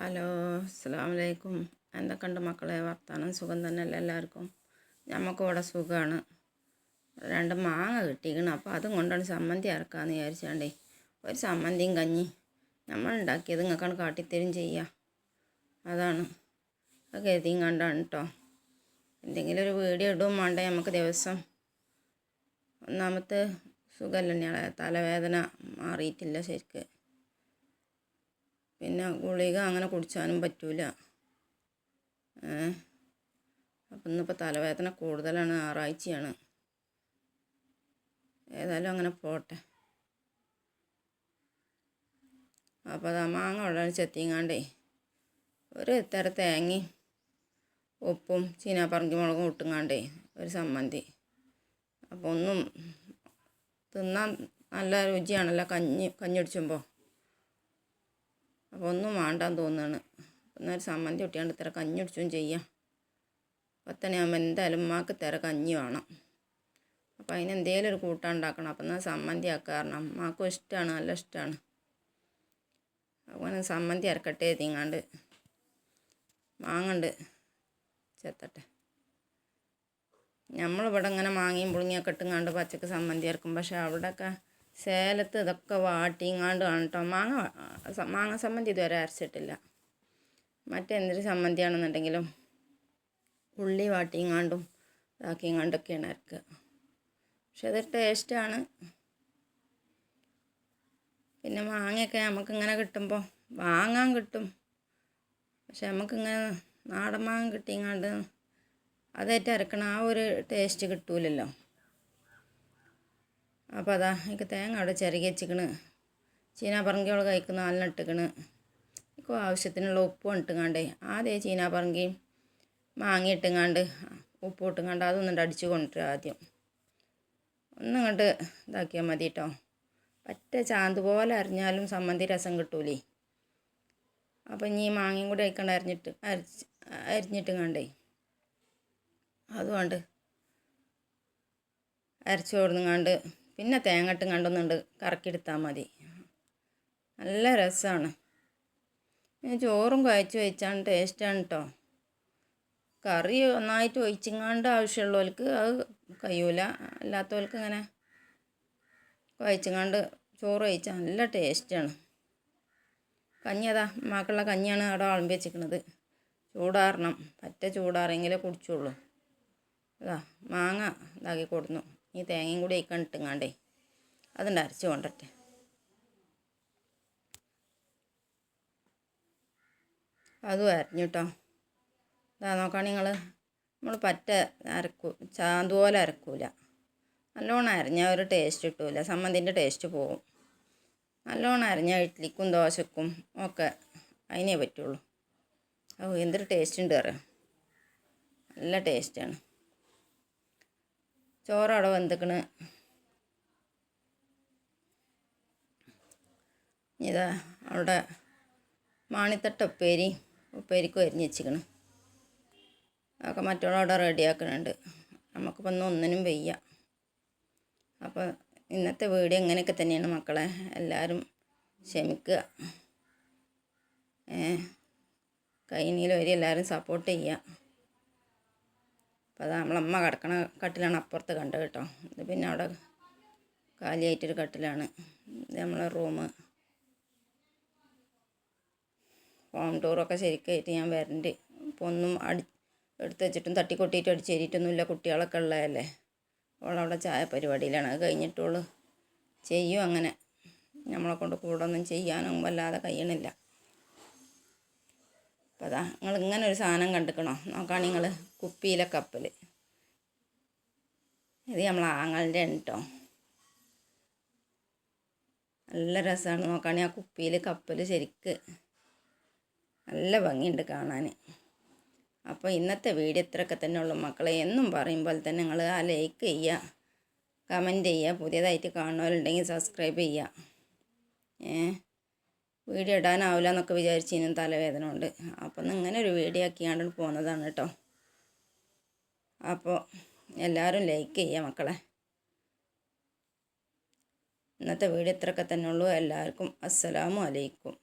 Hello അസ്സാം വലൈക്കും എന്തൊക്കെയുണ്ട് മക്കളെ വർത്താനം? സുഖം തന്നെയല്ല എല്ലാവർക്കും? ഞമ്മക്ക് ഇവിടെ സുഖമാണ് രണ്ട് മാങ്ങ കിട്ടിക്കണം. അപ്പോൾ അതും കൊണ്ടാണ് സമ്മന്തി ഇറക്കാമെന്ന് വിചാരിച്ചാണ്ടേ. ഒരു സമ്മന്തിയും കഞ്ഞി. നമ്മൾ ഉണ്ടാക്കിയത് നിങ്ങൾക്കാണ് കാട്ടിത്തരും ചെയ്യുക അതാണ്. അത് കരുതിയും കണ്ടാണ് കേട്ടോ എന്തെങ്കിലും ഒരു വീഡിയോ ഇടും വേണ്ടേ നമുക്ക് ദിവസം. ഒന്നാമത്തെ സുഖമല്ല തലവേദന മാറിയിട്ടില്ല ശരിക്ക്. പിന്നെ ഗുളിക അങ്ങനെ കുടിച്ചാനും പറ്റൂല. ഏ? അപ്പം ഇന്നിപ്പോൾ തലവേദന കൂടുതലാണ് ഞായറാഴ്ചയാണ്. ഏതായാലും അങ്ങനെ പോട്ടെ. അപ്പോൾ അത് മാങ്ങ അവിടെ ചെത്തിങ്ങാണ്ടേ ഒരു തര തേങ്ങയും ഉപ്പും ചീനാപ്പറങ്കി മുളകും ഇട്ടുങ്ങാണ്ടേ ഒരു സമ്മന്തി. അപ്പോൾ ഒന്നും തിന്നാൻ നല്ല രുചിയാണല്ലോ കഞ്ഞി കഞ്ഞിടിച്ചുമ്പോൾ അപ്പോൾ ഒന്നും വേണ്ടാന്ന് തോന്നുകയാണ് എന്നാൽ സമ്മന്തി ഒട്ടിയാണ്ട് കഞ്ഞി കുടിച്ചും ചെയ്യാം. പത്തണിയാകുമ്പോൾ എന്തായാലും ഉമ്മാക്ക് ഇത്ര കഞ്ഞി വേണം. അപ്പോൾ അതിന് എന്തെങ്കിലും ഒരു കൂട്ടാൻ ഉണ്ടാക്കണം. അപ്പം എന്നാൽ സമ്മന്തി ആക്കാറണം ഉമ്മാക്കും ഇഷ്ടമാണ് നല്ല ഇഷ്ടമാണ് അങ്ങനെ സമ്മന്തി അരക്കട്ടെ തീങ്ങാണ്ട് മാങ്ങണ്ട്. ചെത്തട്ടെ. നമ്മളിവിടെ ഇങ്ങനെ മാങ്ങയും പുളിങ്ങിയൊക്കെ ഇട്ടുങ്ങാണ്ട് പച്ചക്ക് സമ്മന്തി അരക്കും. പക്ഷേ അവിടെയൊക്കെ സേലത്ത് ഇതൊക്കെ വാട്ടിങ്ങാണ്ട് ആണ് കേട്ടോ മാങ്ങ മാങ്ങ സമ്മന്തി ഇതുവരെ അരച്ചിട്ടില്ല. മറ്റെന്തൊരു സമ്മന്തിയാണെന്നുണ്ടെങ്കിലും ഉള്ളി വാട്ടിങ്ങാണ്ടും ഇതാക്കിങ്ങാണ്ടൊക്കെയാണ് അരക്കുക. പക്ഷെ അത് ടേസ്റ്റാണ്. പിന്നെ മാങ്ങയൊക്കെ നമുക്കിങ്ങനെ കിട്ടുമ്പോൾ വാങ്ങാൻ കിട്ടും. പക്ഷെ നമുക്കിങ്ങനെ നാടൻ മാങ്ങ കിട്ടിങ്ങാണ്ട് അതായിട്ട് അരക്കണ ആ ഒരു ടേസ്റ്റ് കിട്ടൂലല്ലോ. അപ്പോൾ അതാ എനിക്ക് തേങ്ങ അവിടെ ചിരകി വെച്ചിക്കണ് ചീനാപ്പറങ്കിയോൾ കഴിക്കുന്ന നാലിനിട്ടിക്കണ് എനിക്ക് ആവശ്യത്തിനുള്ള ഉപ്പും ഇട്ടുങ്ങാണ്ടേ ആദ്യം ചീനാപ്പറങ്കിയും മാങ്ങ ഇട്ടുങ്ങാണ്ട് ഉപ്പ് ഇട്ടുങ്ങാണ്ട് അതൊന്നും അടിച്ചു കൊണ്ടിട്ട് ആദ്യം. ഒന്നിങ്ങോട്ട് ഇതാക്കിയാൽ മതി കേട്ടോ പറ്റ ചാന്ത് പോലെ അരിഞ്ഞാലും സമ്മന്തി രസം കിട്ടൂലേ. അപ്പം ഇനി മാങ്ങയും കൂടി അയക്കണ്ട അരിഞ്ഞിട്ട് അരിച്ച് അരിഞ്ഞിട്ട് കണ്ടേ. അതുകൊണ്ട് അരച്ചു കൊടുങ്ങാണ്ട് പിന്നെ തേങ്ങട്ട് കണ്ടുന്നുണ്ട്. കറക്കിയെടുത്താൽ മതി. നല്ല രസമാണ് ചോറും കുഴച്ച് വെച്ചാണ് ടേസ്റ്റാണ് കേട്ടോ കറി നന്നായിട്ട് ഒഴിച്ചിങ്ങാണ്ട് ആവശ്യമുള്ളവർക്ക് അത് കഴിയൂല. അല്ലാത്തവർക്ക് ഇങ്ങനെ കുഴച്ചിങ്ങാണ്ട് ചോറ് കഴിച്ചാൽ നല്ല ടേസ്റ്റാണ്. കഞ്ഞി അതാ മക്കളുടെ കഞ്ഞിയാണ് അവിടെ വിളമ്പി വെച്ചിരിക്കുന്നത്. ചൂടാറണം. പറ്റ ചൂടാറെങ്കിലേ കുടിച്ചുള്ളൂ. അതാ മാങ്ങ ഇതാക്കി കൊടുന്നു. ഈ തേങ്ങയും കൂടി ഒക്കെ ഇട്ടുങ്ങാണ്ടേ അതുണ്ട് അരച്ച് കൊണ്ടട്ടെ അതും അരഞ്ഞു കേട്ടോ ഇതാ നോക്കുകയാണെങ്കിൽ നിങ്ങൾ നമ്മൾ പറ്റ അരക്കൂ ചാന്ത് പോലെ അരക്കൂല. നല്ലോണം അരഞ്ഞാൽ ഒരു ടേസ്റ്റ് കിട്ടൂല. സമ്മന്തിന്റെ ടേസ്റ്റ് പോവും. നല്ലോണം അരഞ്ഞാൽ ഇഡ്ലിക്കും ദോശക്കും ഒക്കെ അതിനേ പറ്റുള്ളൂ. ഓ എന്തൊരു ടേസ്റ്റ് ഉണ്ട് അറിയാം? നല്ല ടേസ്റ്റാണ് ചോറ് അവിടെ വെന്തിക്കണ്. ഇതാ അവിടെ മാണിത്തട്ട ഉപ്പേരി ഉപ്പേരിക്കും അരിഞ്ഞ് വെച്ചിക്കണ്. അതൊക്കെ മറ്റുള്ളവിടെ റെഡിയാക്കുന്നുണ്ട് നമുക്കിപ്പോൾ ഒന്നും ഒന്നിനും വയ്യ. അപ്പോൾ ഇന്നത്തെ വീഡിയോ ഇങ്ങനെയൊക്കെ തന്നെയാണ് മക്കളെ. എല്ലാവരും ക്ഷമിക്കുക വരി എല്ലാവരും സപ്പോർട്ട് ചെയ്യുക അപ്പോൾ അത് നമ്മളമ്മ കിടക്കണ കട്ടിലാണ് അപ്പുറത്ത് കണ്ടത് കേട്ടോ. ഇത് പിന്നെ അവിടെ കാലിയായിട്ടൊരു കട്ടിലാണ്. ഇത് നമ്മളെ റൂം. ഹോം ടൂറൊക്കെ ശരിക്കായിട്ട് ഞാൻ വരണ്ട്. ഇപ്പോൾ ഒന്നും അടി എടുത്ത് വെച്ചിട്ടും തട്ടിക്കൊട്ടിയിട്ട് അടിച്ചേരിയിട്ടൊന്നുമില്ല കുട്ടികളൊക്കെ ഉള്ളതല്ലേ. അവളവിടെ ചായ പരിപാടിയിലാണ്. അത് കഴിഞ്ഞിട്ടുള്ളൂ ചെയ്യും അങ്ങനെ. നമ്മളെ കൊണ്ട് കൂടെ ഒന്നും ചെയ്യാനും വല്ലാതെ കഴിയണില്ല. അപ്പോൾ അതാ നിങ്ങൾ ഇങ്ങനെ ഒരു സാധനം കണ്ടിക്കണോ? നോക്കുകയാണെങ്കിൽ നിങ്ങൾ കുപ്പിയിലെ കപ്പൽ ഇത് നമ്മൾ ആങ്ങളുടെ കേട്ടോ നല്ല രസമാണ് നോക്കുകയാണെങ്കിൽ ആ കുപ്പിയിൽ കപ്പൽ ശരിക്ക്. നല്ല ഭംഗിയുണ്ട് കാണാൻ അപ്പോൾ ഇന്നത്തെ വീഡിയോ ഇത്രയൊക്കെ തന്നെ ഉള്ളൂ. മക്കളെ എന്നും പറയുമ്പോൾ തന്നെ നിങ്ങൾ ആ ലൈക്ക് ചെയ്യുക കമന്റ് ചെയ്യുക പുതിയതായിട്ട് കാണുന്നവരുണ്ടെങ്കിൽ സബ്സ്ക്രൈബ് ചെയ്യുക. ഏ? വീഡിയോ ഇടാനാവില്ല എന്നൊക്കെ വിചാരിച്ചിനും തലവേദന ഉണ്ട്. അപ്പം ഇങ്ങനെ ഒരു വീഡിയോ ആക്കിയാണ്ട് പോകുന്നതാണ് കേട്ടോ. അപ്പോൾ എല്ലാവരും ലൈക്ക് ചെയ്യുക മക്കളെ. ഇന്നത്തെ വീഡിയോ ഇത്രയൊക്കെ തന്നെ ഉള്ളൂ. എല്ലാവർക്കും അസ്സലാമു അലൈക്കും.